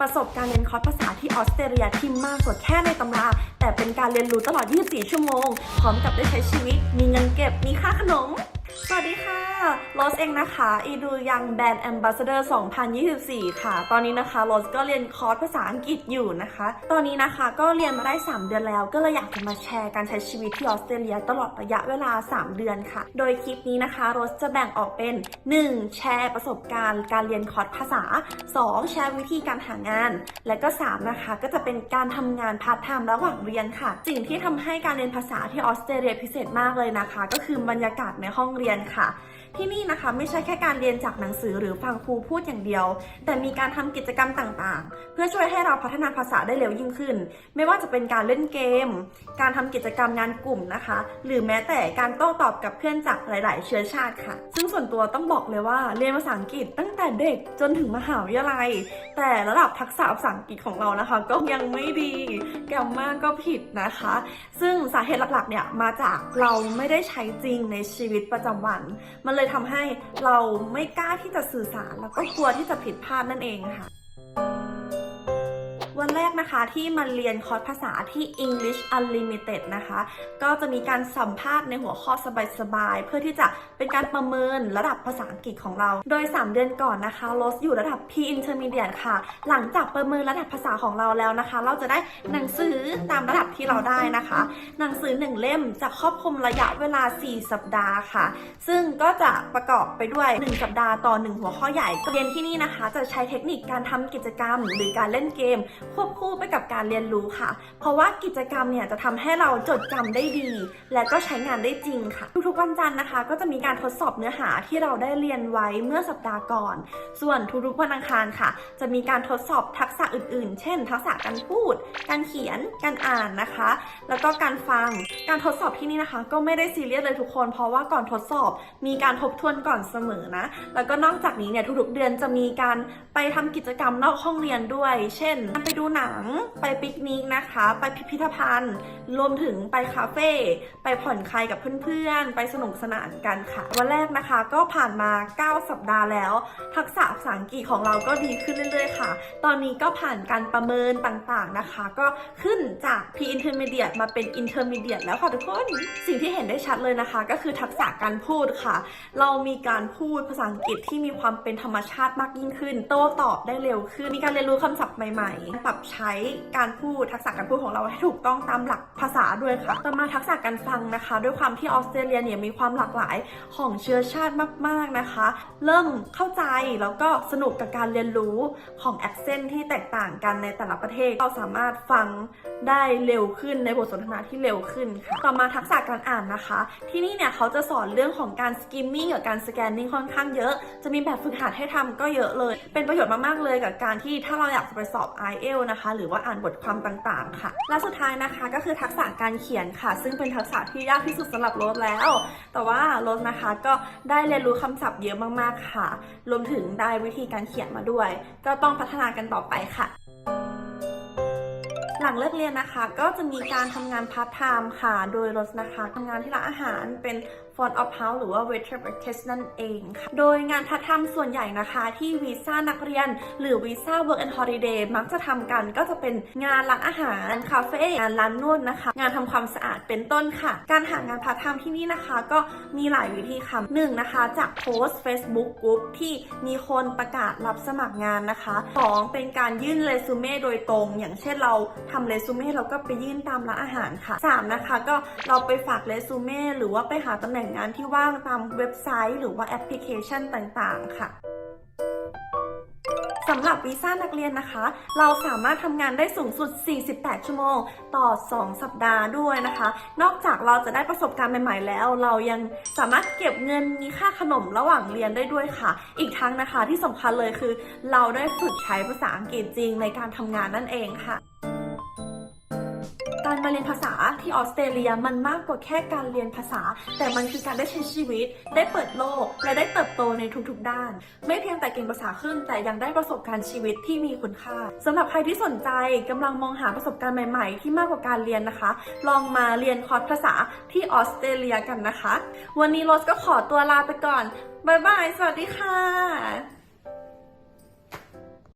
ประสบการณ์เรียนคอร์สภาษาที่ออสเตรเลียที่มากกว่าแค่ในตำรา แต่เป็นการเรียนรู้ตลอด 24 ชั่วโมง พร้อมกับได้ใช้ชีวิต มีเงินเก็บ มีค่าขนม สวัสดีค่ะ โรสเองนะคะอีดูยังแบรนด์แอมบาสเดอร์2024 ค่ะ ตอนนี้นะคะโรสก็เรียนคอร์สภาษาอังกฤษอยู่นะคะ ตอนนี้นะคะก็เรียนมาได้ 3 เดือนแล้ว ก็เลยอยากจะมาแชร์การใช้ชีวิตที่ออสเตรเลียตลอดระยะเวลา 3 เดือนค่ะ โดยคลิปนี้นะคะโรสจะแบ่งออกเป็น 1. แชร์ประสบการณ์การเรียนคอร์สภาษา 2. แชร์วิธีการหางาน และก็ 3 นะคะ ก็จะเป็นการทำงานพาร์ทไทม์ระหว่างเรียนค่ะ สิ่งที่ทำให้การเรียนภาษาที่ออสเตรเลียพิเศษมากเลยนะคะ ก็คือบรรยากาศในห้องเรียนค่ะ ที่นี่นะคะไม่ใช่แค่การเรียนจากหนังสือหรือฟังครูพูดอย่างเดียว แต่มีการทำกิจกรรมต่างๆ เพื่อช่วยให้เราพัฒนาภาษาได้เร็วยิ่งขึ้น ไม่ว่าจะเป็นการเล่นเกม การทำกิจกรรมงานกลุ่มนะคะ หรือแม้แต่การโต้ตอบกับเพื่อนจากหลาย ๆ เชื้อชาติค่ะ ซึ่งส่วนตัวต้องบอกเลยว่าเรียนภาษาอังกฤษตั้งแต่เด็กจนถึงมหาวิทยาลัย แต่ระดับทักษะภาษาอังกฤษของเรานะคะ ก็ยังไม่ดีแกรมมาก็ผิดนะคะ ซึ่งสาเหตุหลักๆเนี่ยมาจากเราไม่ได้ใช้จริงในชีวิตประจำวันมันเลยทำให้เราไม่กล้าที่จะสื่อสารแล้วก็กลัวที่จะผิดพลาดนั่นเองค่ะ วันแรก นะคะที่มาเรียนคอร์สภาษาที่ English Unlimited นะคะ ก็จะมีการสัมภาษณ์ในหัวข้อสบายๆ เพื่อที่จะเป็นการประเมินระดับภาษาอังกฤษของเรา โดย 3 เดือนก่อนนะคะโรสอยู่ระดับ P Intermediate ค่ะ หลังจากประเมินระดับภาษาของเราแล้วนะคะ เราจะได้หนังสือตามระดับที่เราได้นะคะ หนังสือ 1 เล่มจะครอบคลุมระยะเวลา 4 สัปดาห์ค่ะ ซึ่งก็จะประกอบไปด้วย 1 สัปดาห์ต่อ 1 หัวข้อใหญ่เรียนที่นี่นะคะ จะใช้เทคนิคการทำกิจกรรม หรือการเล่นเกมควบคู่ไปกับการเรียนรู้ค่ะ เพราะว่ากิจกรรมเนี่ยจะทำให้เราจดจำได้ดี และก็ใช้งานได้จริงค่ะ ทุกๆวันจันทร์นะคะ ก็จะมีการทดสอบเนื้อหาที่เราได้เรียนไว้เมื่อสัปดาห์ก่อน ส่วนทุกๆวันอังคารค่ะ จะมีการทดสอบทักษะอื่น ๆ เช่น ทักษะการพูด การเขียน การอ่านนะคะ แล้วก็การฟัง การทดสอบที่นี่นะคะ ก็ไม่ได้ซีเรียสเลยทุกคน เพราะว่าก่อนทดสอบมีการทบทวนก่อนเสมอนะ แล้วก็นอกจากนี้เนี่ยทุกๆเดือนจะมีการไปทำกิจกรรมนอกห้องเรียนด้วย เช่น ไปดูหนังง ไปปิกนิกนะคะ ไปพิพิธภัณฑ์ รวมถึงไปคาเฟ่ ไปผ่อนคลายกับเพื่อนๆ ไปสนุกสนานกันค่ะ วันแรกนะคะก็ผ่านมา 9 สัปดาห์แล้ว ทักษะภาษาอังกฤษของเราก็ดีขึ้นเรื่อยๆค่ะ ตอนนี้ก็ผ่านการประเมินต่างๆนะคะ ก็ขึ้นจาก P Intermediate มาเป็น Intermediate แล้วค่ะทุกคน สิ่งที่เห็นได้ชัดเลยนะคะ ก็คือทักษะการพูดค่ะ เรามีการพูดภาษาอังกฤษที่มีความเป็นธรรมชาติมากยิ่งขึ้น โต้ตอบได้เร็วขึ้นมีการเรียนรู้คำศัพท์ใหม่ๆ ปรับใช้การพูดทักษะการพูดของเราให้ถูกต้องตามหลักภาษาด้วยค่ะต่อมาทักษะการฟังนะคะ ด้วยความที่ออสเตรเลียเนี่ยมีความหลากหลายของเชื้อชาติมาก ๆนะคะ เริ่มเข้าใจแล้วก็สนุกกับการเรียนรู้ของแอคเซนต์ที่แตกต่างกันในแต่ละประเทศเราสามารถฟังได้เร็วขึ้นในบทสนทนาที่เร็วขึ้นค่ะ ต่อมาทักษะการอ่านนะคะ ที่นี่เนี่ยเขาจะสอนเรื่องของการสกิมมิ่งกับการสแกนนิ่งค่อนข้างเยอะ จะมีแบบฝึกหัดให้ทำก็เยอะเลย เป็นประโยชน์มากๆเลยกับการที่ถ้าเราอยากจะไปสอบ i อ l นะคะหรือว่าอ่านบทความต่างๆ ค่ะ และสุดท้ายนะคะก็คือทักษะการเขียนค่ะ ซึ่งเป็นทักษะที่ยากที่สุดสำหรับโรสแล้ว แต่ว่าโรสนะคะก็ได้เรียนรู้คำศัพท์เยอะมากๆค่ะ รวมถึงได้วิธีการเขียนมาด้วย ก็ต้องพัฒนากันต่อไปค่ะหลังเลิกเรียนนะคะก็จะมีการทำงานพาร์ทไทม์ค่ะ โดยรสนะคะทำงานที่ร้านอาหารเป็น front of house หรือว่า waiter waitress นั่นเองค่ะโดยงานพาร์ทไทม์ส่วนใหญ่นะคะที่วีซ่านักเรียน หรือวีซ่า work and holiday มักจะทำกันก็จะเป็นงานร้านอาหารคาเฟ่งานร้านนวดนะคะ งานทำความสะอาดเป็นต้นค่ะ การหางานพาร์ทไทม์ที่นี่นะคะ ก็มีหลายวิธีค่ะหนึ่งนะคะ จากโพสต์ Facebook กลุ่มที่มีคนประกาศรับสมัครงานนะคะสองเป็นการยื่นเรซูเม่โดยตรง อย่างเช่นเราทำเรซูเม่เราก็ไปยื่นตามร้านอาหารค่ะสามนะคะ ก็เราไปฝากเรซูเม่หรือว่าไปหาตำแหน่งงานที่ว่างตามเว็บไซต์หรือว่าแอปพลิเคชันต่างๆ ค่ะสำหรับวีซ่านักเรียนนะคะ เราสามารถทำงานได้สูงสุด 48 ชั่วโมง ต่อ 2 สัปดาห์ด้วยนะคะ นอกจากเราจะได้ประสบการณ์ใหม่ ๆ แล้ว เรายังสามารถเก็บเงินมีค่าขนมระหว่างเรียนได้ด้วยค่ะ อีกทั้งนะคะที่สำคัญเลยคือ เราได้ฝึกใช้ภาษาอังกฤษจริงในการทำงานนั่นเองค่ะ การมาเรียนภาษาที่ออสเตรเลียมันมากกว่าแค่การเรียนภาษา แต่มันคือการได้ใช้ชีวิต ได้เปิดโลก และได้เติบโตในทุกๆด้าน ไม่เพียงแต่เก่งภาษาขึ้น แต่ยังได้ประสบการณ์ชีวิตที่มีคุณค่าสำหรับใครที่สนใจกำลังมองหาประสบการณ์ใหม่ๆ ที่มากกว่าการเรียนนะคะ ลองมาเรียนคอร์สภาษาที่ออสเตรเลียกันนะคะ วันนี้โรสก็ขอตัวลาไปก่อนบายบาย สวัสดีค่ะ